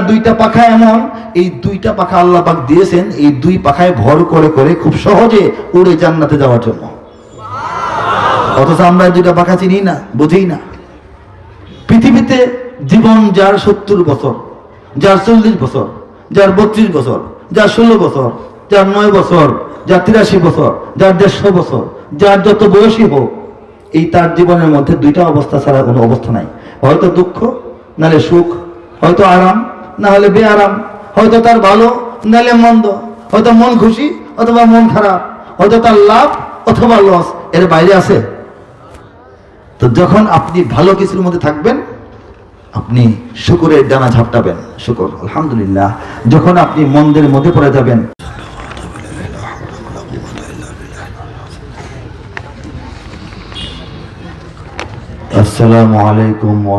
দুইটা পাখা এমন? এই দুইটা পাখা আল্লাহ পাক দিয়েছেন, এই দুই পাখায় ভর করে করে খুব সহজে উড়ে জান্নাতে যাওয়ার জন্য। অথচ আমরা দুইটা পাখা চিনি না, বুঝি না। পৃথিবীতে জীবন যার সত্তর বছর, যার চল্লিশ বছর, যার বত্রিশ বছর, যার ষোলো বছর, যার নয় বছর, যার তিরাশি বছর, যার দেড়শো বছর, যার যত বয়সী হোক, এই তার জীবনের মধ্যে দুইটা অবস্থা ছাড়া কোনো অবস্থা নাই। হয়তো দুঃখ নাহলে সুখ, হয়তো আরাম না হলে বেআরাম হয়তো তার ভালো নাহলে মন্দ। হয়তো মন খুশি, অথবা মন খারাপ। হয়তো তার লাভ অথবা লস এর বাইরে আছে। তো যখন আপনি ভালো কিছুর মধ্যে থাকবেন, আপনি শুকুরের ডানা ঝাপটাবেন। শুকুর, আলহামদুলিল্লাহ। যখন আপনি মন্দের মধ্যে পড়ে যাবেন, আসসালামু আলাইকুম ওয়া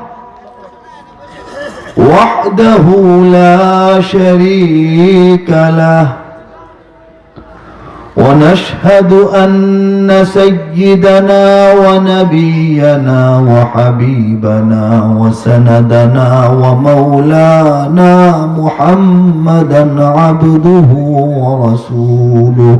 وحده لا شريك له. ونشهد أن سيدنا ونبينا وحبيبنا وسندنا ومولانا محمدا عبده ورسوله.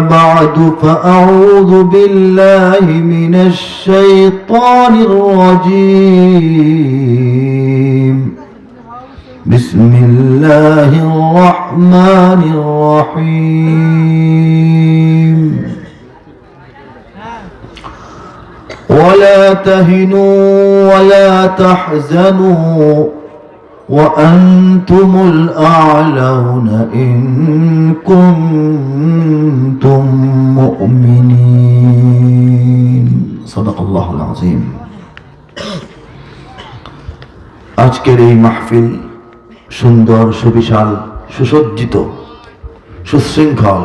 بعد فأعوذ بالله من الشيطان الرجيم. بسم الله الرحمن الرحيم. ولا تهنوا ولا تحزنوا. وأنتم الأعلون إن كنتم مؤمنين صدق الله العظيم আজকের এই মাহফিল সুন্দর সুবিশাল সুসজ্জিত সুশৃঙ্খল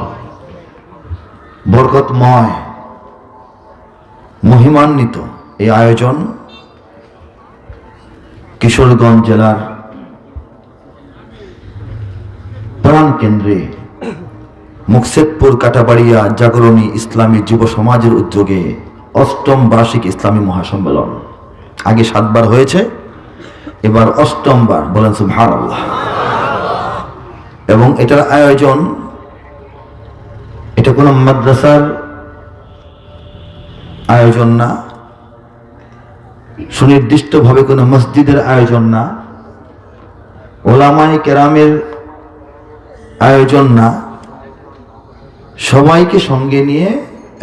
বরকতময় মহিমান্বিত এই আয়োজন কিশোরগঞ্জ জেলার কেন্দ্রে। মুকসেদপুর, কাটাবাড়িয়া, জাগরণী ইসলামী যুব সমাজের উদ্যোগে অষ্টম বার্ষিক ইসলামী মহাসম্মেলন। আগে সাতবার হয়েছে, এবার অষ্টমবার, বলেন সুবহানাল্লাহ। এবং এটার আয়োজন, এটা কোনো মাদ্রাসার আয়োজন না, সুনির্দিষ্টভাবে কোনো মসজিদের আয়োজন না। ওলামাই কেরামের আয়োজন না। সবাইকে সঙ্গে নিয়ে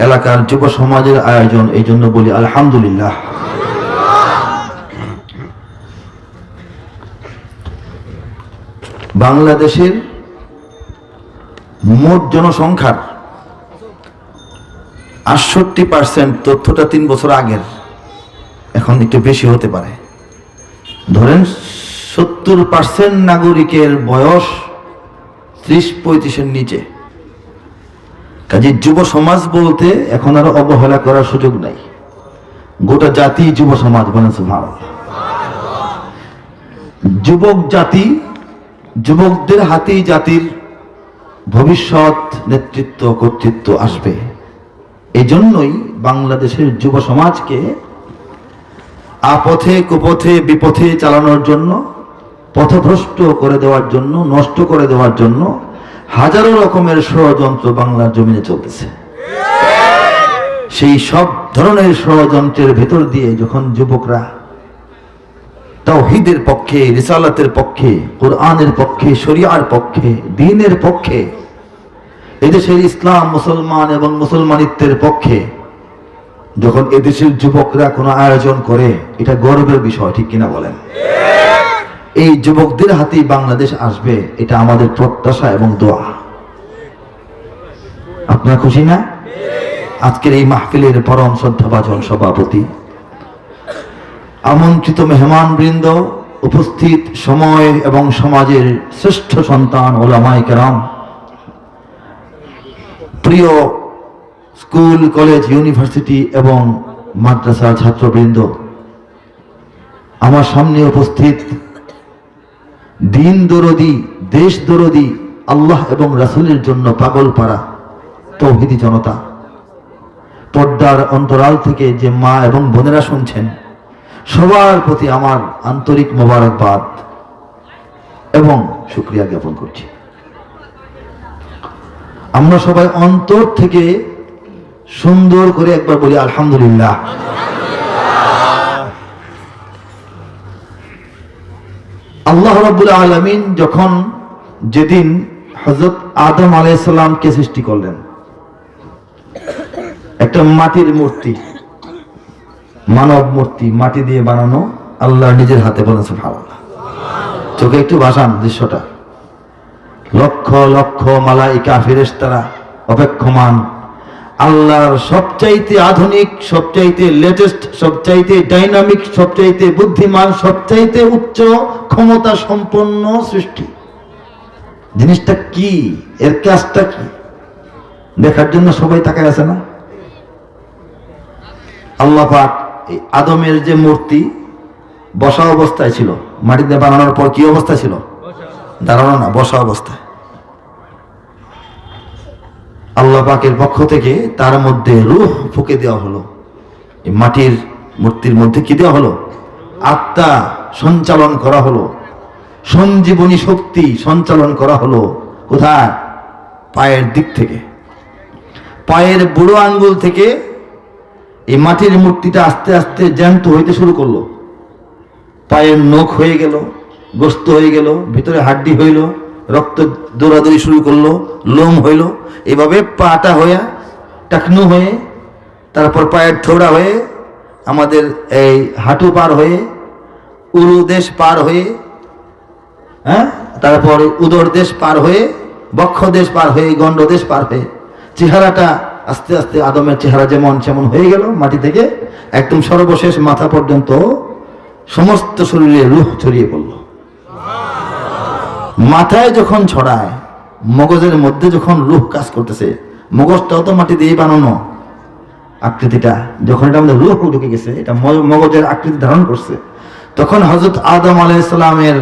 এলাকার যুব সমাজের আয়োজন, এই জন্য বলি আলহামদুলিল্লাহ। বাংলাদেশের মোট জনসংখ্যার আটষট্টি পার্সেন্ট তথ্যটা তিন বছর আগের। এখন একটু বেশি হতে পারে। ধরেন সত্তর পার্সেন্ট নাগরিকের বয়স ত্রিশ পঁয়ত্রিশের নিচে। কাজে যুব সমাজ বলতে এখন আর অবহেলা করার সুযোগ নাই। গোটা জাতি যুব সমাজ বলেন ভারত যুবক জাতি, যুবকদের হাতেই জাতির ভবিষ্যৎ, নেতৃত্ব, কর্তৃত্ব আসবে। এই জন্যই বাংলাদেশের যুব সমাজকে আপথে, কুপথে, বিপথে চালানোর জন্য পথভ্রষ্ট করে দেওয়ার জন্য, নষ্ট করে দেওয়ার জন্য হাজারো রকমের ষড়যন্ত্র বাংলার জমিনে চলতেছে। সেই সব ধরনের ষড়যন্ত্রের ভেতর দিয়ে যখন যুবকরা তাওহিদের পক্ষে, রিসালাতের পক্ষে, কোরআনের পক্ষে, শরিয়ার পক্ষে, দিনের পক্ষে, এদেশের ইসলাম মুসলমান এবং মুসলমানিত্বের পক্ষে, যখন এদেশের যুবকরা কোনো আয়োজন করে, এটা গর্বের বিষয়, ঠিক কিনা বলেন? এই যুবকদের হাতেই বাংলাদেশ আসবে, এটা আমাদের প্রত্যাশা এবং দোয়া। আপনারা খুশি না? আজকের এই মাহফিলের পরম শ্রদ্ধাভাজন সভাপতি, আমন্ত্রিত মেহমান বৃন্দ উপস্থিত সময় এবং সমাজের শ্রেষ্ঠ সন্তান ওলামাই কেরাম, প্রিয় স্কুল, কলেজ, ইউনিভার্সিটি এবং মাদ্রাসার ছাত্রবৃন্দ, আমার সামনে উপস্থিত দিন দরদি, দেশ দরদি, আল্লাহ এবং রাসুলের জন্য পাগল পাড়া, তৌহিদি জনতা। পর্দার অন্তরাল থেকে যে মা এবং বোনেরা শুনছেন, সবার প্রতি আমার আন্তরিক মোবারকবাদ এবং শুক্রিয়া জ্ঞাপন করছি। আমরা সবাই অন্তর থেকে সুন্দর করে একবার বলি, আলহামদুলিল্লাহ। আল্লাহ রাব্বুল আলামিন যখন যেদিন হযরত আদম আলাইহিস সালামকে সৃষ্টি করলেন, একটা মাটির মূর্তি, মানব মূর্তি মাটি দিয়ে বানানো আল্লাহ নিজের হাতে বানাচ্ছে ভালো চোখে একটু ভাসান দৃশ্যটা। লক্ষ লক্ষ মালাইকা ফেরেশতারা অপেক্ষমান আল্লাহর সবচাইতে আধুনিক, সবচাইতে লেটেস্ট সবচাইতে ডাইনামিক সবচাইতে বুদ্ধিমান, সবচাইতে উচ্চ ক্ষমতা সম্পন্ন সৃষ্টি। জিনিসটা কি? এর কাজটা কি? দেখার জন্য সবাই তাকায় আছে না? আল্লাহ পাক এই আদমের যে মূর্তি বসা অবস্থায় ছিল, মাটিতে বানানোর পর কি অবস্থা ছিল? দাঁড়ানো না, বসা অবস্থায়। আল্লাহ পাকের পক্ষ থেকে তার মধ্যে রুহ ফুকে দেওয়া হলো। মাটির মূর্তির মধ্যে কি দেওয়া হলো? আত্মা সঞ্চালন করা হলো। সঞ্জীবনী শক্তি সঞ্চালন করা হলো কোথায়? পায়ের দিক থেকে। পায়ের বুড়ো আঙ্গুল থেকে এই মাটির মূর্তিটা আস্তে আস্তে জ্যান্ত হইতে শুরু করল। পায়ের নখ হয়ে গেল, গোস্ত হয়ে গেল, ভিতরে হাড্ডি হইল। রক্ত দৌড়াদৌড়ি শুরু করল, লোম হইল, এভাবে পাটা হয়ে, টাকনু হয়ে, তারপর পায়ের থোড়া হয়ে, আমাদের এই হাঁটু পার হয়ে, উরু দেশ পার হয়ে হ্যাঁ? তারপর উদর দেশ পার হয়ে, বক্ষ দেশ পার হয়ে, গণ্ড দেশ পার হয়ে, চেহারাটা আস্তে আস্তে আদমের চেহারা যেমন সেমন হয়ে গেল মাটি থেকে, একদম সর্বশেষ মাথা পর্যন্ত সমস্ত শরীরে রুহ ছড়িয়ে পড়ল। মাথায় যখন ছড়ায়, মগজের মধ্যে যখন রুহ কাজ করতেছে, মগজটাও তো মাটি দিয়ে বানানো। আকৃতিটা, যখন এটা আমাদের রুহ ঢুকে গেছে, এটা মগজের আকৃতি ধারণ করছে, তখন হজরত আদম আলাইসালামের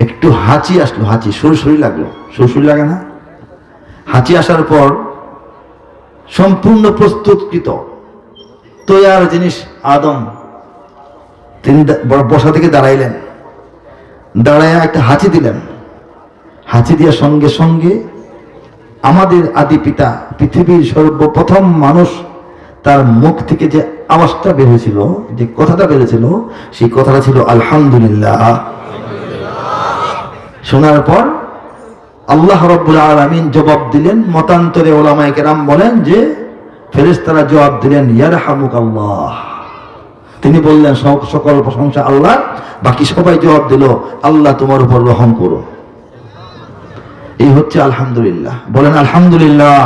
একটু হাঁচি আসলো, হাঁচি সুরসুরি লাগল। সুরসুরি লাগে না? হাঁচি আসার পর সম্পূর্ণ প্রস্তুতকৃত, তৈয়ার জিনিস আদম। তিনি বসা থেকে দাঁড়াইলেন। দাঁড়ায় একটা হাঁচি দিলেন। হাঁচি দেওয়ার সঙ্গে সঙ্গে আমাদের আদি পিতা, পৃথিবীর সর্বপ্রথম মানুষ, তার মুখ থেকে যে আওয়াজটা বেরিয়েছিল, যে কথাটা বেরিয়েছিল, সেই কথাটা ছিল, আলহামদুলিল্লাহ। শোনার পর আল্লাহ রব্বুল আলমিন জবাব দিলেন, মতান্তরে ওলামায় কেরাম বলেন যে ফেরেস্তারা জবাব দিলেন ইয়ারহামুক আল্লাহ তিনি বললেন সকল প্রশংসা আল্লাহ, বাকি সবাই জবাব দিল, আল্লাহ তোমার উপর রহম করো এই হচ্ছে আলহামদুলিল্লাহ। বলেন, আলহামদুলিল্লাহ।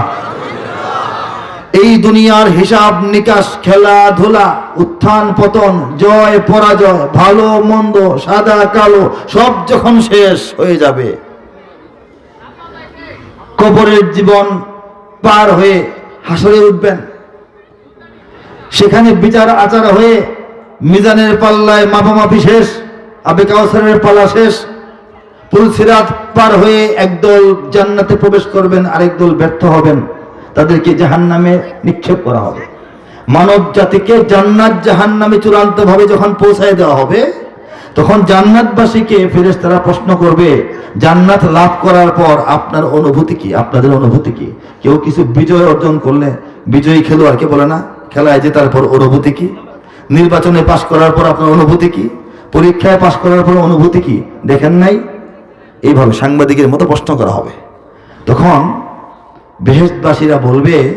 এই দুনিয়ার হিসাব নিকাশ, খেলাধুলা, উত্থান, পতন, জয়, পরাজয়, ভালো, মন্দ, সাদা, কালো, সব যখন শেষ হয়ে যাবে, কবরের জীবন পার হয়ে হাসরে উঠবেন। সেখানে বিচার আচার হয়ে মিজানের পাল্লায় মাপামাপি শেষ, আবে কাউসারের পাল্লা শেষ। পুলসিরাত পার হয়ে একদল জান্নাতে প্রবেশ করবেন, আরেক দল ব্যর্থ হবেন। তাদেরকে জাহান্নামে নিক্ষেপ করা হবে। মানব জাতিকে জান্নাত জাহান্নামে চূড়ান্ত ভাবে যখন পৌঁছায় দেওয়া হবে, তখন জান্নাতবাসীকে ফেরেশতারা প্রশ্ন করবে, জান্নাত লাভ করার পর আপনার অনুভূতি কি? আপনাদের অনুভূতি কি? কেউ কিছু বিজয় অর্জন করলে, বিজয়ী খেলোয়াড়কে বলে না, খেলায় জেতার পর অনুভূতি কি? নির্বাচনে পাশ করার পর আপনার অনুভূতি কি? পরীক্ষায় পাশ করার পর অনুভূতি কি? দেখেন নাই? এইভাবে সাংবাদিকের মতো প্রশ্ন করা হবে। তখন বেহেশবাসীরা বলবে,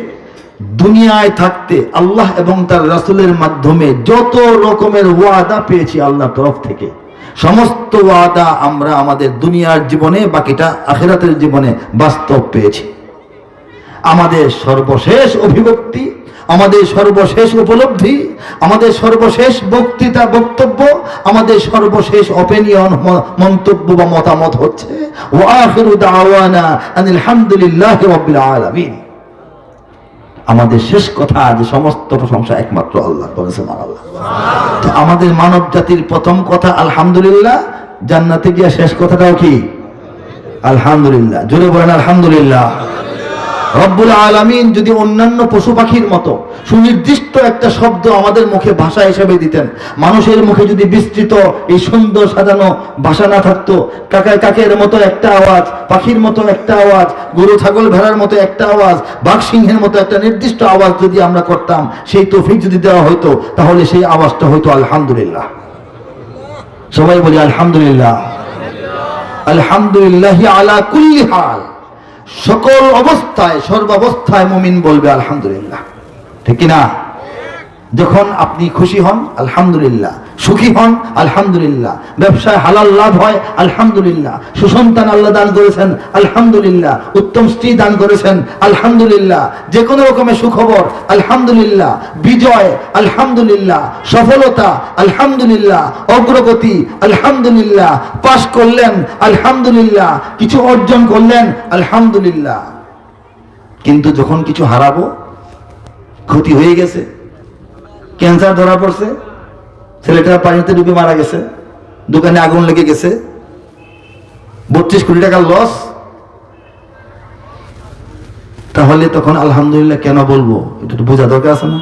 দুনিয়ায় থাকতে আল্লাহ এবং তার রাসূলের মাধ্যমে যত রকমের ওয়াদা পেয়েছি আল্লাহর তরফ থেকে। সমস্ত ওয়াদা আমরা আমাদের দুনিয়ার জীবনে, বাকিটা আখেরাতের জীবনে বাস্তব পেয়েছি। আমাদের সর্বশেষ অভিব্যক্তি আমাদের সর্বশেষ উপলব্ধি, আমাদের সর্বশেষ বক্তৃতা, বক্তব্য, আমাদের সর্বশেষ অপিনিয়ন মন্তব্য বা মতামত হচ্ছে আমাদের শেষ কথা, যে সমস্ত প্রশংসা একমাত্র আল্লাহ আমাদের মানব জাতির প্রথম কথা, আলহামদুলিল্লাহ। জান্নাতে গিয়া শেষ কথাটাও কি? আলহামদুলিল্লাহ। জোরে বলেন, আলহামদুলিল্লাহ। রব্বুল আলামিন যদি অন্যান্য পশু পাখির মতো সুনির্দিষ্ট একটা শব্দ আমাদের মুখে ভাষা হিসেবে দিতেন, মানুষের মুখে যদি বিস্তৃত এই সুন্দর সাজানো ভাষা না থাকতো, কাকায় কাকের মতো একটা আওয়াজ, পাখির মতো একটা আওয়াজ, গরু ছাগল ভেড়ার মতো একটা আওয়াজ, বাঘ সিংহের মতো একটা নির্দিষ্ট আওয়াজ যদি আমরা করতাম, সেই তৌফিক যদি দেওয়া হতো তাহলে সেই আওয়াজটা হয়তো আলহামদুলিল্লাহ। সবাই বলি আলহামদুলিল্লাহ। আলহামদুলিল্লাহ আলা কুল্লি হাল। সকল অবস্থায় সর্বাবস্থায় মুমিন বলবে আলহামদুলিল্লাহ। ঠিক না যখন আপনি খুশি হন, আলহামদুলিল্লাহ। সুখী হন, আলহামদুলিল্লাহ। ব্যবসায় হালাল লাভ হয়, আলহামদুলিল্লাহ। সুসন্তান আল্লাহ দান করেছেন, আলহামদুলিল্লাহ। উত্তম স্ত্রী দান করেছেন, আলহামদুলিল্লাহ। যে কোনো রকমের সুখবর, আলহামদুলিল্লাহ। বিজয়, আলহামদুলিল্লাহ। সফলতা, আলহামদুলিল্লাহ। অগ্রগতি, আলহামদুলিল্লাহ। পাশ করলেন, আলহামদুলিল্লাহ। কিছু অর্জন করলেন, আলহামদুলিল্লাহ। কিন্তু যখন কিছু হারাবো, ক্ষতি হয়ে গেছে ক্যান্সার ধরা পড়ছে, ছেলেটা পানিতে ডুবে মারা গেছে, দোকানে আগুন লেগে গেছে। বত্রিশ কোটি টাকার লস তাহলে তখন আলহামদুলিল্লাহ কেন বলব? এটা তো বোঝা দরকার আছে না।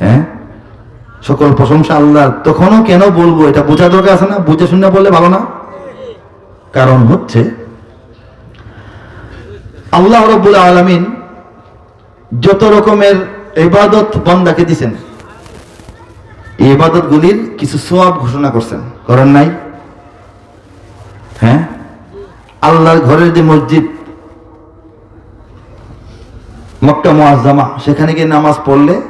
হ্যাঁ? সকল প্রশংসা আল্লাহ তখনও কেন বলব? এটা বোঝা দরকার আছে না? বুঝে শুনে বললে ভালো না? কারণ হচ্ছে, আল্লাহ রব্বুল আলমিন যত রকমের ইবাদত বন্দাকে দিছেন এই ইবাদত গুলির কিছু সোয়াব ঘোষণা করছেন। করেন নাই? হ্যাঁ? আল্লাহর ঘরের যে মসজিদ, মক্কা মুআজ্জামা, সেখানে গিয়ে নামাজ পড়লে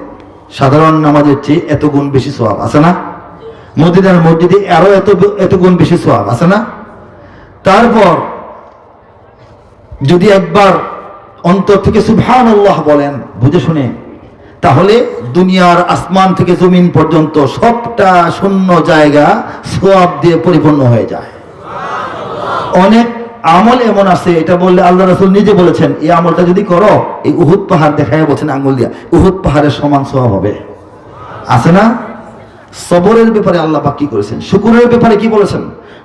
সাধারণ নামাজের চেয়ে এত গুণ বেশি সোয়াব আছে না? মদিনার মসজিদে আরও এত এত গুণ বেশি সোয়াব আছে না? তারপর যদি একবার অন্তর থেকে আল্লাহ বলেন, বুঝে শুনে তাহলে দুনিয়ার আসমান থেকে জমিন পর্যন্ত সবটা শূন্য জায়গা সোয়াব দিয়ে পরিপূর্ণ হয়ে যায়। অনেক আমল এমন আছে, এটা বললে আল্লাহ রাসুল নিজে বলেছেন, এই আমলটা যদি করো, এই উহুদ পাহাড় দেখায় বলছেন আঙ্গুল দিয়া, উহুদ পাহাড়ের সমান সোয়াব হবে। আছে না? সবরের ব্যাপারে আল্লাহ পাক কি করেছেন? শুকুরের ব্যাপারে কি বলেছেন?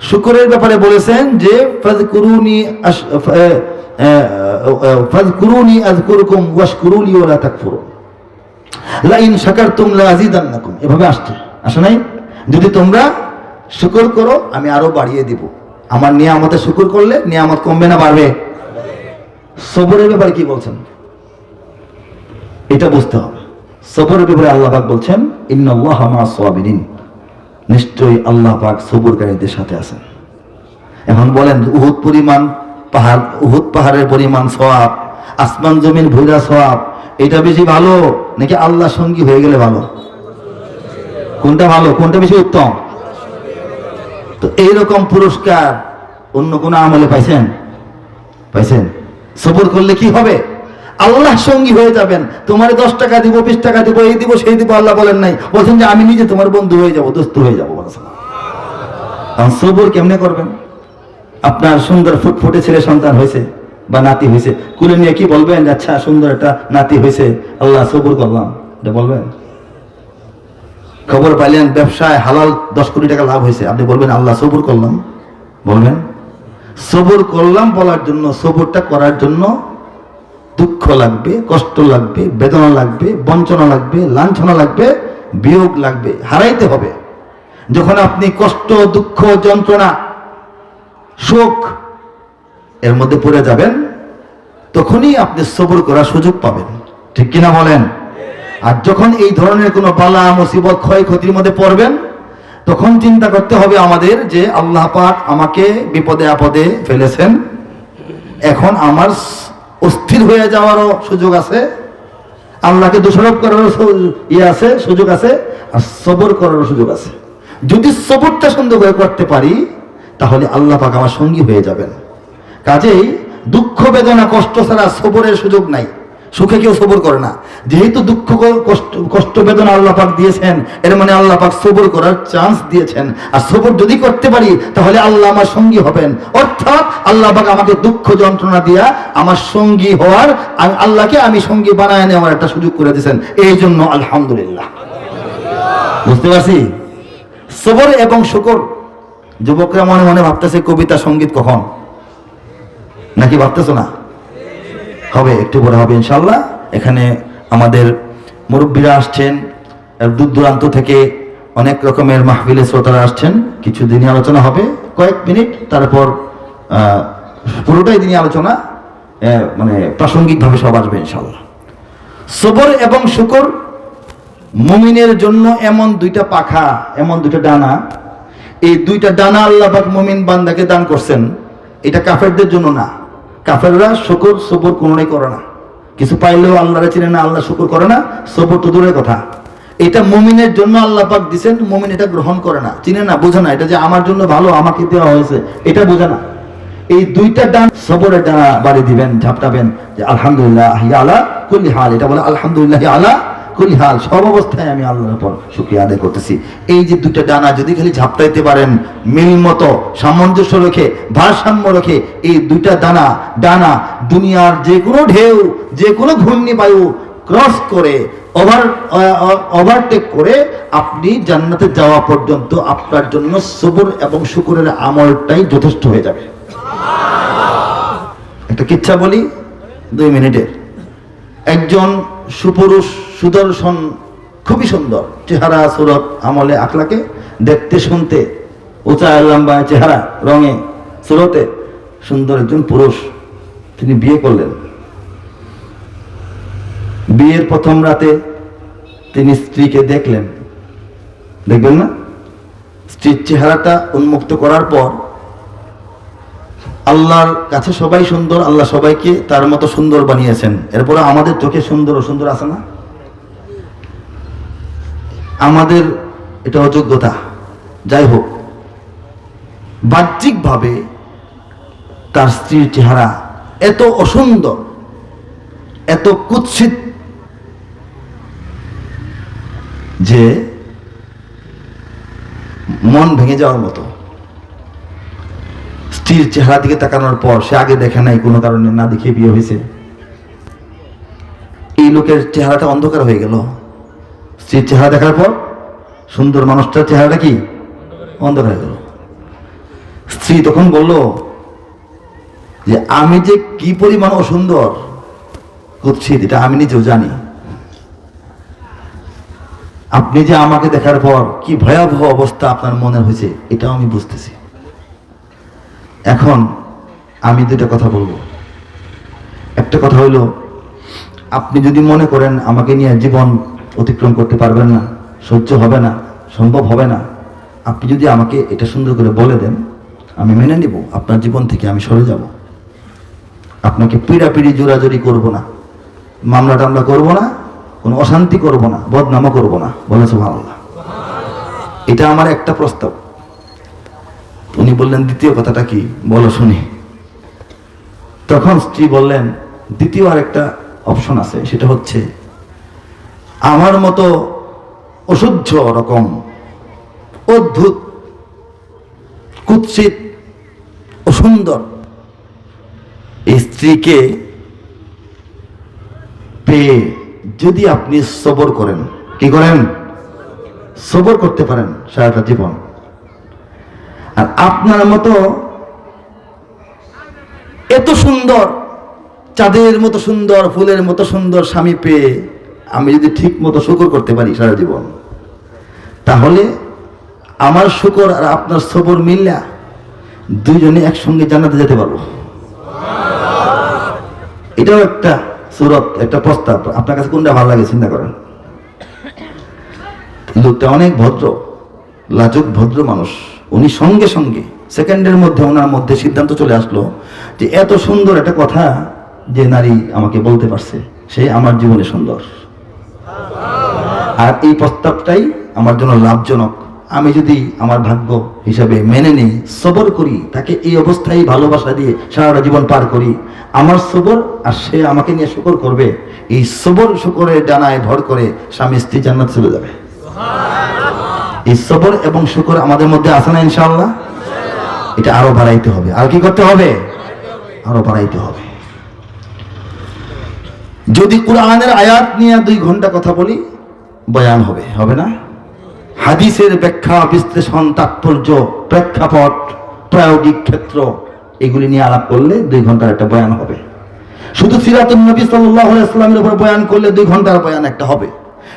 শুকুরের ব্যাপারে বলেছেন যে ফাজকুরুনি ফাজকুরুনি আযকুরুকুম ওয়াশকুরুলি ওয়ালা তাকফুরুন। লাইন সাকার শাকারতুম লাযিদান্নাকুম এভাবে আসছে। আসে নাই? যদি তোমরা শুকর করো, আমি আরও বাড়িয়ে দিব। আমার নিয়ামতে শুকর করলে নিয়ামত কমবে না বাড়বে? সবরের ব্যাপারে কি বলছেন? এটা বুঝতে হবে। সবরের ব্যাপারে আল্লাহ পাক বলছেন, ইন্নাল্লাহা মা সাবিরিন। নিশ্চয়ই আল্লাহ পাক সবরকারীদের সাথে আছেন। এখন বলেন, উহুদ পরিমাণ, পাহাড়, উহুদ পাহাড়ের পরিমাণ সওয়াব, আসমান জমিন ভুইরা সওয়াব এটা বেশি ভালো নাকি আল্লাহ সঙ্গী হয়ে গেলে ভালো? কোনটা ভালো? কোনটা বেশি উত্তম? তো এইরকম পুরস্কার অন্য কোন আমলে পাইছেন? পাইছেন? সবর করলে কি হবে? আল্লাহ সঙ্গী হয়ে যাবেন। তোমার দশ টাকা দিব, বিশ টাকা দিব, এই দিব, সেই দিব, আল্লাহ বলেন নাই। বলছেন যে আমি নিজে তোমার বন্ধু হয়ে যাব, দোস্ত হয়ে যাব। সবর কেমনে করবেন? আপনার সুন্দর ফুটফুটে ছেলে সন্তান হয়েছে। বা নাতি হয়েছে। কুলে নিয়ে কি বলবেন? যে, আচ্ছা সুন্দর একটা নাতি হয়েছে। আল্লাহ সবর করলাম। এটা বলবেন? খবর পাইলেন ব্যবসায় হালাল দশ কোটি টাকা লাভ হয়েছে। আপনি বলবেন আল্লাহ সবুর করলাম। বলবেন? সবর করলাম বলার জন্য সবরটা করার জন্য দুঃখ লাগবে কষ্ট লাগবে বেদনা লাগবে বঞ্চনা লাগবে লাঞ্ছনা লাগবে বিয়োগ লাগবে হারাইতে হবে। যখন আপনি কষ্ট দুঃখ যন্ত্রণা শোক এর মধ্যে পড়ে যাবেন, তখনই আপনি সবর করার সুযোগ পাবেন। ঠিক কিনা বলেন? আর যখন এই ধরনের কোনো বালা, মুসিবত, ক্ষয়ক্ষতির মধ্যে পড়বেন, তখন চিন্তা করতে হবে আমাদের যে আল্লাহ পাক আমাকে বিপদে আপদে ফেলেছেন। এখন আমার অস্থির হয়ে যাওয়ারও সুযোগ আছে, আল্লাহকে দোষারোপ করারও ইয়ে আছে, সুযোগ আছে, আর সবর করারও সুযোগ আছে। যদি সবরটা সুন্দর করে করতে পারি, তাহলে আল্লাহ পাক আমার সঙ্গী হয়ে যাবেন। কাজেই দুঃখ, বেদনা, কষ্ট ছাড়া সবরের সুযোগ নাই। সুখে কেউ সবর করে না। যেহেতু দুঃখ, কষ্ট কষ্ট, বেদনা আল্লাহ পাক দিয়েছেন, এর মানে আল্লাহ পাক সবর করার চান্স দিয়েছেন। আর সবর যদি করতে পারি, তাহলে আল্লাহ আমার সঙ্গী হবেন। অর্থাৎ আল্লাহ পাক আমাকে দুঃখ যন্ত্রণা দিয়া আমার সঙ্গী হওয়ার আল্লাহকে আমি সঙ্গী বানায় নেওয়ার একটা সুযোগ করে দিয়েছেন। এই জন্য আলহামদুলিল্লাহ। বুঝতে পারছি? সবর এবং শুকর। যুবকরা মনে মনে ভাবতেছে কবিতা, সংগীত কখন? নাকি ভাবতেছো না? হবে, একটু পরে হবে ইনশাল্লাহ এখানে আমাদের মুরব্বীরা আসছেন দূর দূরান্ত থেকে অনেক রকমের মাহফিলে শ্রোতারা আসছেন। কিছু দিনই আলোচনা হবে, কয়েক মিনিট, তারপর পুরোটাই দিনই আলোচনা মানে প্রাসঙ্গিকভাবে সব আসবে ইনশাল্লাহ সবর এবং শুকর, মুমিনের জন্য এমন দুইটা পাখা, এমন দুইটা ডানা, এই দুইটা ডানা আল্লাহ মুমিন বান্দাকে দান করছেন। এটা কাফেরদের জন্য না। কাফেররা শুকুর, সবর কোনোটাই করে না। কিছু পাইলেও আল্লাহরা চিনে না, আল্লাহ শুকর করে না, সবর তো দূরের কথা। এটা মমিনের জন্য আল্লাহ পাক দিছেন, মমিন এটা গ্রহণ করে না। চিনে না, বোঝে না, এটা যে আমার জন্য ভালো, আমাকে দেওয়া হয়েছে, এটা বোঝে না। এই দুইটা ডান সবরের ডানা বাড়ি দিবেন, ঝাপটাবেন যে আলহামদুলিল্লাহ, আল্লাহ আলা কুল্লি হাল, এটা বলে আলহামদুলিল্লাহ, আল্লাহ আলা হাল, সব অবস্থায় আমি আল্লাহর উপর শুক্রিয়া আদায় করতেছি। এই যে দুইটা ডানা যদি খালি ঝাপটাইতে পারেন, মিল মতো, সামঞ্জস্য রেখে, ভারসাম্য রেখে, এই দুইটা দানা ডানা দুনিয়ার যে কোনো ঢেউ, যে কোনো ঘূর্ণি বায়ু ক্রস করে ওভার ওভারটেক করে, আপনি জান্নাতে যাওয়া পর্যন্ত আপনার জন্য সবর এবং শুকুরের আমলটাই যথেষ্ট হয়ে যাবে। একটা কিচ্ছা বলি, দুই মিনিটের। একজন সুপুরুষ সুদর্শন খুবই সুন্দর। চেহারা, সুরত, আমলে, আখলাকে দেখতে, শুনতে, উঁচা লম্বা চেহারা, রঙে, সুরতে সুন্দর একজন পুরুষ তিনি বিয়ে করলেন। বিয়ের প্রথম রাতে তিনি স্ত্রীকে দেখলেন। দেখবেন না? স্ত্রীর চেহারাটা উন্মুক্ত করার পর আল্লাহর কাছে সবাই সুন্দর, আল্লাহ সবাইকে তার মতো সুন্দর বানিয়েছেন। এরপরে আমাদের চোখে সুন্দর ও সুন্দর আছে না? আমাদের এটা অযোগ্যতা। যাই হোক, বাহ্যিকভাবে তার স্ত্রীর চেহারা এত অসুন্দর, এত কুৎসিত যে মন ভেঙে যাওয়ার মতো। স্ত্রীর চেহারা দিকে তাকানোর পর সে আগে দেখে নাই, কোনো কারণে না দেখে বিয়ে হয়েছে। এই লোকের চেহারাটা অন্ধকার হয়ে গেল। স্ত্রীর চেহারা দেখার পর সুন্দর মানুষটার চেহারাটা কি? অন্ধকার হয়ে গেল। স্ত্রী তখন বলল যে, আমি যে কি পরিমাণ অসুন্দর, কুৎসিত, এটা আমি নিজেও জানি। আপনি যে আমাকে দেখার পর কি ভয়াবহ অবস্থা আপনার মনে হয়েছে, এটাও আমি বুঝতেছি। এখন আমি দুটা কথা বলব। একটা কথা হইল আপনি যদি মনে করেন আমাকে নিয়ে জীবন অতিক্রম করতে পারবেন না, সহ্য হবে না, সম্ভব হবে না, আপনি যদি আমাকে এটা সুন্দর করে বলে দেন, আমি মেনে নিব, আপনার জীবন থেকে আমি সরে যাব। আপনাকে পিড়াপিড়ি, জোরাজোরি করব না। মামলা টামলা করব না, কোনো অশান্তি করব না, বদনামও করব না। বলেছে ভালো এটা আমার একটা প্রস্তাব। উনি বললেন, দ্বিতীয় কথাটা কি? বলো শুনি। তখন স্ত্রী বললেন, দ্বিতীয় আর একটা অপশন আছে, সেটা হচ্ছে, আমার মতো অসহ্য রকম, অদ্ভুত, কুৎসিত, অসুন্দর এই স্ত্রীকে পেয়ে যদি আপনি সবর করেন, কি করেন? সবর করতে পারেন সারাটা জীবন। আর আপনার মতো এত সুন্দর, চাঁদের মতো সুন্দর, ফুলের মতো সুন্দর স্বামী পেয়ে আমি যদি ঠিক মতো শুকর করতে পারি সারা জীবন, তাহলে আমার শুকর আর আপনার সবর মিল্লা দুইজনে একসঙ্গে জানাতে যেতে পারব। এটাও একটা সুরত, একটা প্রস্তাব। আপনার কাছে কোনটা ভালো লাগে চিন্তা করেন। লোকটা অনেক ভদ্র, লাজুক, ভদ্র মানুষ। উনি সঙ্গে সঙ্গে সেকেন্ডের মধ্যে ওনার মধ্যে সিদ্ধান্ত চলে আসলো যে এত সুন্দর একটা কথা যে নারী আমাকে বলতে পারছে, সে আমার জীবনে সুন্দর। আর এই প্রস্তাবটাই আমার জন্য লাভজনক। আমি যদি আমার ভাগ্য হিসাবে মেনে নিই, সবর করি, তাকে এই অবস্থায় ভালোবাসা দিয়ে সারাটা জীবন পার করি, আমার সবর আর সে আমাকে নিয়ে শুকর করবে, এই সবর শুকরের ডানায় ভর করে স্বামী স্ত্রী জান্নাত চলে যাবে। এই সবর এবং শুকর আমাদের মধ্যে আছে না ইনশাআল্লাহ? এটা আরও বাড়াইতে হবে। আর কি করতে হবে? আরও বাড়াইতে হবে। যদি কোরআনের আয়াত নিয়ে দুই ঘণ্টা কথা বলি, বয়ান হবে। হবে না? হাদিসের ব্যাখ্যা, বিশ্লেষণ, তাৎপর্য, প্রেক্ষাপট, প্রায়োগিক ক্ষেত্র, এগুলি নিয়ে আলাপ করলে দুই ঘণ্টার একটা বয়ান হবে। শুধু সিরাতুল নবী সাল্লাল্লাহু আলাইহি সাল্লামের উপর বয়ান করলে দুই ঘণ্টার বয়ান একটা হবে।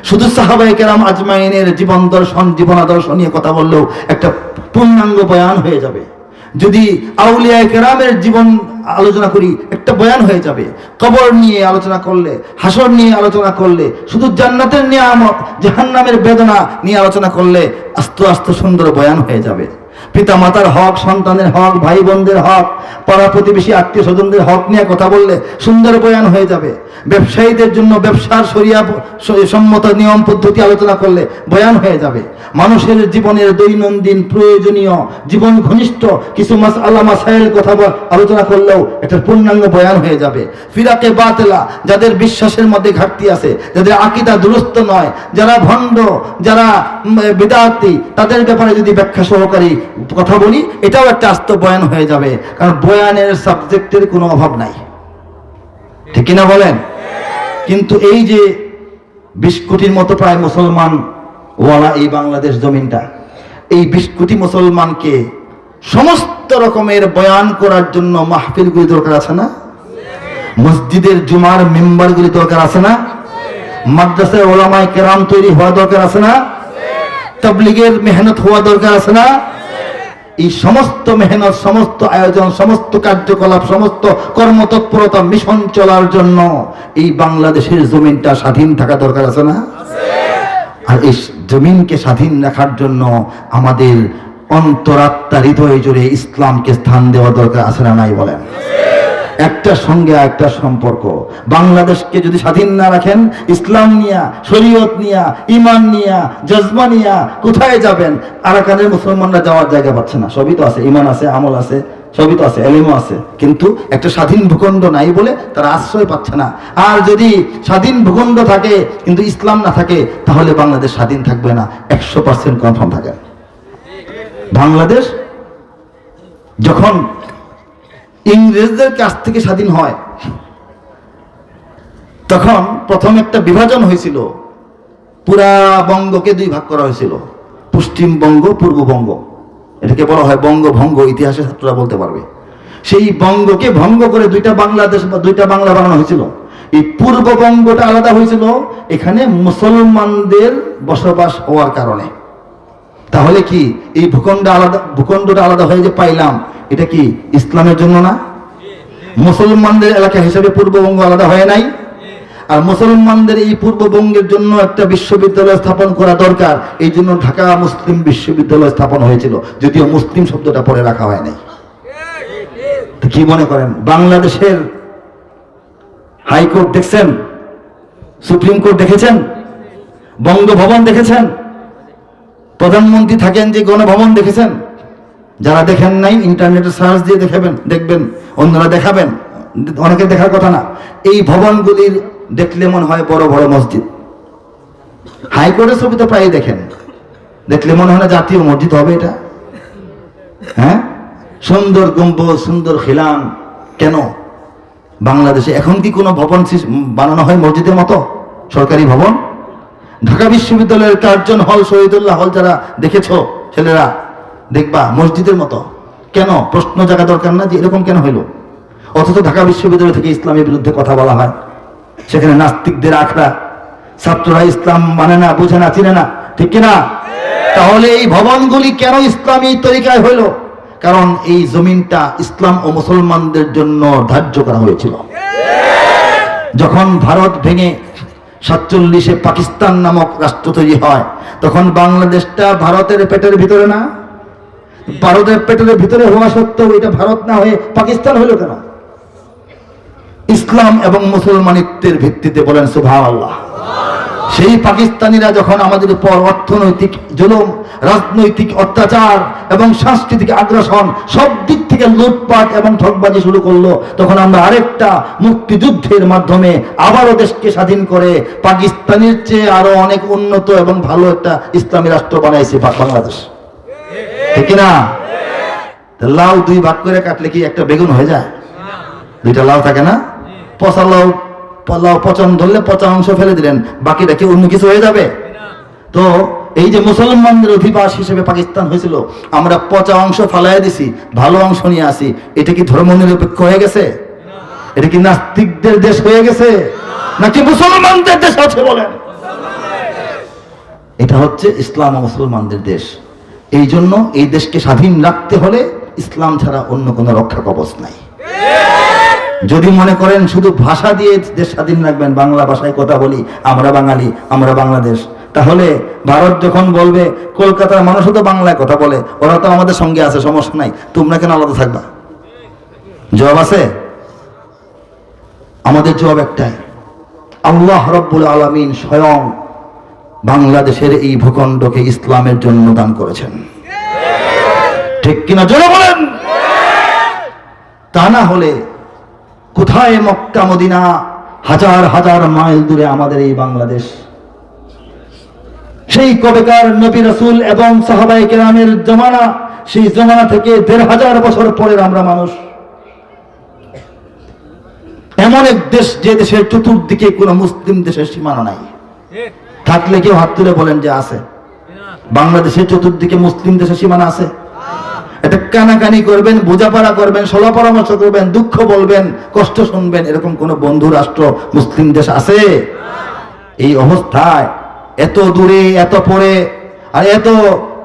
শুধু সাহাবাই কেরাম আজমাইনের জীবন দর্শন, জীবন আদর্শ নিয়ে কথা বললেও একটা পূর্ণাঙ্গ বয়ান হয়ে যাবে। যদি আউলিয়া কেরামের জীবন আলোচনা করি, একটা বয়ান হয়ে যাবে। কবর নিয়ে আলোচনা করলে, হাসর নিয়ে আলোচনা করলে, শুধু জান্নাতের নিয়ামত, জাহান্নামের বেদনা নিয়ে আলোচনা করলে আস্তে আস্তে সুন্দর বয়ান হয়ে যাবে। পিতা মাতার হক, সন্তানের হক ভাই বোনদের হক, পাড়া প্রতিবেশী, আত্মীয় স্বজনদের হক নিয়ে কথা বললে সুন্দর বয়ান হয়ে যাবে। ব্যবসায়ীদের জন্য ব্যবসার সরিয়া সম্মত নিয়ম পদ্ধতি আলোচনা করলে বয়ান হয়ে যাবে। মানুষের জীবনের দৈনন্দিন প্রয়োজনীয়, জীবন ঘনিষ্ঠ কিছু মাস আল্লাহ মাসাইলের কথা আলোচনা করলেও একটা পূর্ণাঙ্গ বয়ান হয়ে যাবে। ফিরাকে বাতেলা, যাদের বিশ্বাসের মধ্যে ঘাটতি আছে, যাদের আকিদা দুরস্ত নয়, যারা ভণ্ড, যারা বিদার্থী তাদের ব্যাপারে যদি ব্যাখ্যা সহকারী কথা বলি, এটাও একটা আস্ত বয়ান হয়ে যাবে, কারণ বয়ানের সাবজেক্টের কোনো অভাব নাই। ঠিক কিনা বলেন? কিন্তু এই যে বিশ কোটির মতো প্রায় মুসলমান ওয়ালা এই বাংলাদেশ জমিনটা, এই বিশ কোটি মুসলমানকে সমস্ত রকমের বয়ান করার জন্য মাহফিলগুলি দরকার আছে না? মসজিদের জুমার মেম্বারগুলি দরকার আছে না? মাদ্রাসায় ওলামায় কেরাম তৈরি হওয়া দরকার আছে না? তাবলিগের মেহনত হওয়া দরকার আছে না? এই সমস্ত মেহনত, সমস্ত আয়োজন, সমস্ত কার্যকলাপ, সমস্ত কর্মতৎপরতা মিশন চলার জন্য এই বাংলাদেশের জমিনটা স্বাধীন থাকা দরকার আছে না? আর এই জমিনকে স্বাধীন রাখার জন্য আমাদের অন্তরাত্মা হৃদয় জুড়ে ইসলামকে স্থান দেওয়া দরকার আছে না নাই বলেন? একটা সঙ্গে একটা সম্পর্ক। বাংলাদেশকে যদি স্বাধীন না রাখেন, ইসলাম নিয়া, শরীয়ত নিয়া ইমান নিয়া জজমা নিয়া, কোথায় যাবেন? আরাকানের মুসলমানরা যাওয়ার জায়গা পাচ্ছে না। সবই তো আছে। ইমান আছে, আমল আছে, সবই তো আছে, এলিমও আছে। কিন্তু একটা স্বাধীন ভূখণ্ড নাই বলে তারা আশ্রয় পাচ্ছে না। আর যদি স্বাধীন ভূখণ্ড থাকে, কিন্তু ইসলাম না থাকে, তাহলে বাংলাদেশ স্বাধীন থাকবে না। একশো পার্সেন্ট কনফার্ম থাকে বাংলাদেশ যখন ইংরেজদের কাছ থেকে স্বাধীন হয়। তখন প্রথম একটা বিভাজন হয়েছিল। পুরা বঙ্গকে দুই ভাগ করা হয়েছিল। পশ্চিমবঙ্গ পূর্ববঙ্গ এটাকে বলা হয় বঙ্গভঙ্গ ইতিহাসে ছাত্ররা বলতে পারবে। সেই বঙ্গকে ভঙ্গ করে দুইটা বাংলাদেশ বা দুইটা বাংলা বানানো হয়েছিল। এই পূর্ববঙ্গটা আলাদা হয়েছিল। এখানে মুসলমানদের বসবাস হওয়ার কারণে। তাহলে কি এই ভূখণ্ড আলাদা ভূখণ্ডটা আলাদা হয়ে যে পাইলাম এটা কি ইসলামের জন্য না? মুসলমানদের এলাকা হিসেবে পূর্ববঙ্গ আলাদা হয় নাই? আর মুসলমানদের এই পূর্ববঙ্গের জন্য একটা বিশ্ববিদ্যালয় স্থাপন করা দরকার, এই জন্য ঢাকা মুসলিম বিশ্ববিদ্যালয় স্থাপন হয়েছিল, যদিও মুসলিম শব্দটা পরে রাখা হয় নাই। কি মনে করেন, বাংলাদেশের হাইকোর্ট দেখছেন? সুপ্রিম কোর্ট দেখেছেন? বঙ্গভবন দেখেছেন? প্রধানমন্ত্রী থাকেন যে গণভবন দেখেছেন? যারা দেখেন নাই, ইন্টারনেটে সার্চ দিয়ে দেখাবেন, দেখবেন, অন্যরা দেখাবেন অনেকে দেখার কথা না। এই ভবনগুলির দেখলে মনে হয় বড় বড় মসজিদ। হাইকোর্টের ছবি তো প্রায় দেখেন। দেখলে মনে হয় না জাতীয় মসজিদ হবে এটা। হ্যাঁ? সুন্দর গম্বুজ, সুন্দর খিলান, কেন? বাংলাদেশে এখন কি কোনো ভবন বানানো হয় মসজিদের মতো? সরকারি ভবন? ঢাকা বিশ্ববিদ্যালয়ের কার্জন হল শহীদুল্লাহ হল যারা দেখেছ, ছেলেরা। দেখবা, মসজিদের মতো। কেন? প্রশ্ন জায়গা দরকার না যে এরকম কেন হইল? অথচ ঢাকা বিশ্ববিদ্যালয় থেকে ইসলামের বিরুদ্ধে কথা বলা হয়। সেখানে নাস্তিকদের আখড়া। ছাত্ররা ইসলাম মানে না, বোঝে না, চিনে না। ঠিক কিনা তাহলে এই ভবনগুলি কেন ইসলামী তরিকায় হইল? কারণ এই জমিনটা ইসলাম ও মুসলমানদের জন্য ধার্য করা হয়েছিল। যখন ভারত ভেঙে সাতচল্লিশে পাকিস্তান নামক রাষ্ট্র তৈরি হয়, তখন বাংলাদেশটা ভারতের পেটের ভিতরে না? ভারতের পেটের ভিতরে হওয়া সত্ত্বেও এটা ভারত না হয়ে পাকিস্তান হলো কেন? ইসলাম এবং মুসলমানিত্বের ভিত্তিতে বলেন সুভাষ আল্লাহ সেই পাকিস্তানিরা যখন আমাদের উপর অর্থনৈতিক জুলুম, রাজনৈতিক অত্যাচার এবং সাংস্কৃতিক আগ্রাসন সব দিক থেকে লুটপাট এবং ঠকবাজি শুরু করল, তখন আমরা আরেকটা মুক্তিযুদ্ধের মাধ্যমে আবারও দেশকে স্বাধীন করে পাকিস্তানের চেয়ে আরও অনেক উন্নত এবং ভালো একটা ইসলামী রাষ্ট্র বানাইছে বাংলাদেশ। ঠিক না লাউ দুই ভাগ করে কাটলে কি একটা বেগুন হয়ে যায়? দুইটা লাউ থাকে না? পচা লাউ লাউ পচন ধরলে পচা অংশ ফেলে দিলেন, বাকিটা কি অন্য কিছু হয়ে যাবে? তো এই যে মুসলমানদের অধিবাস হিসেবে পাকিস্তান হয়েছিল, আমরা পচা অংশ ফালাই দিছি, ভালো অংশ নিয়ে আসি, এটা কি ধর্ম নিরপেক্ষ হয়ে গেছে? এটা কি নাস্তিকদের দেশ হয়ে গেছে? নাকি মুসলমানদের দেশ আছে বলেন? এটা হচ্ছে ইসলাম মুসলমানদের দেশ। এই জন্য এই দেশকে স্বাধীন রাখতে হলে ইসলাম ছাড়া অন্য কোনো রক্ষা কবচ নাই। যদি মনে করেন শুধু ভাষা দিয়ে দেশ স্বাধীন রাখবেন, বাংলা ভাষায় কথা বলি, আমরা বাঙালি, আমরা বাংলাদেশ, তাহলে ভারত যখন বলবে, কলকাতার মানুষও তো বাংলায় কথা বলে, ওরা তো আমাদের সঙ্গে আছে, সমস্যা নাই, তোমরা কেন আলাদা থাকবা? জবাব আছে? আমাদের জবাব একটাই, আল্লাহ রব্বুল আলমিন স্বয়ং বাংলাদেশের এই ভূখণ্ডকে ইসলামের জন্য দান করেছেন। ঠিক কিনা জোরে বলেন? তা না হলে কোথায় মক্কা, মদিনা, হাজার হাজার মাইল দূরে আমাদের এই বাংলাদেশ? সেই কবেকার নবী রসুল এবং সাহাবাই কেরামের জমানা, সেই জমানা থেকে দেড় হাজার বছর পরের আমরা মানুষ। এমন এক দেশ যে দেশের চতুর্দিকে কোনো মুসলিম দেশের সীমানা নাই। থাকলে কেউ হাত তুলে বলেন যে আছে। বাংলাদেশের চতুর্দিকে মুসলিম দেশের সীমানা আছে। এটা কানাকানি করবেন, বোঝাপড়া করবেন সলা পরামর্শ করবেন, দুঃখ বলবেন, কষ্ট শুনবেন, এরকম কোন বন্ধু রাষ্ট্র, মুসলিম দেশ আছে? এই অবস্থায়, এত দূরে, এত পরে, আর এত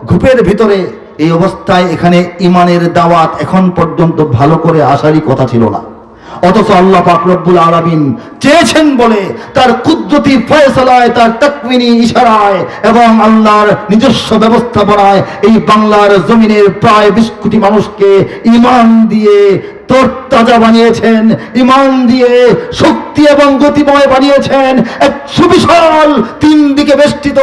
ঘুপের ভিতরে, এই অবস্থায় এখানে ইমানের দাওয়াত এখন পর্যন্ত ভালো করে আসারই কথা ছিল না। অথচ আল্লাহ পাক আলমিন চেয়েছেন বলে তার কুদ্রতি ফয়সলায়, তার তকমিনী ইশারায় এবং আল্লাহর নিজস্ব ব্যবস্থাপনায় এই বাংলার জমিনের প্রায় বিশ কোটি মানুষকে ইমান দিয়ে তরতাজা বানিয়েছেন, ইমান দিয়ে শক্তি এবং গতিময় বানিয়েছেন, এক সুবিশাল তিন দিকে বেষ্টিত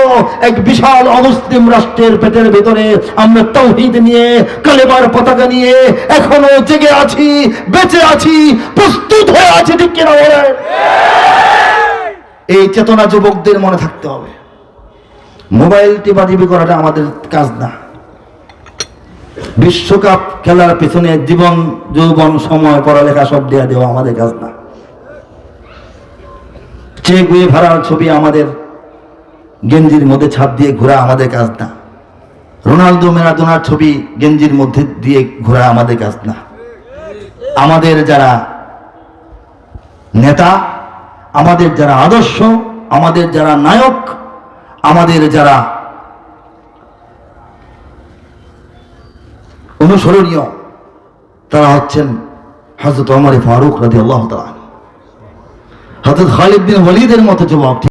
এক বিশাল অমুসলিম রাষ্ট্রের পেটের ভেতরে আমরা তৌহিদ নিয়ে কালেবার পতাকা নিয়ে এখনও জেগে আছি, বেঁচে আছি, প্রস্তুত হয়ে আছি, ঠিক কিনা বলেন? এই চেতনা যুবকদের মনে থাকতে হবে। মোবাইল টিপাটিপি করাটা আমাদের কাজ না। বিশ্বকাপ খেলার পেছনে জীবন, যৌবন, সময়, পড়ালেখা সব দেওয়া দেওয়া আমাদের কাজ না। চেক বয়ে ভাড়ার ছবি আমাদের গেঞ্জির মধ্যে ছাপ দিয়ে ঘোরা আমাদের কাজ না। রোনালদো মেরাদোনার ছবি গেঞ্জির মধ্যে দিয়ে ঘোরা আমাদের কাজ না। আমাদের যারা নেতা, আমাদের যারা আদর্শ, আমাদের যারা নায়ক, আমাদের যারা অনুসরণীয় তারা হচ্ছেন হজরত আমার ফারুক রাজি আল্লাহ হজরত খালিদ বিন ওয়ালিদের মতো যুবক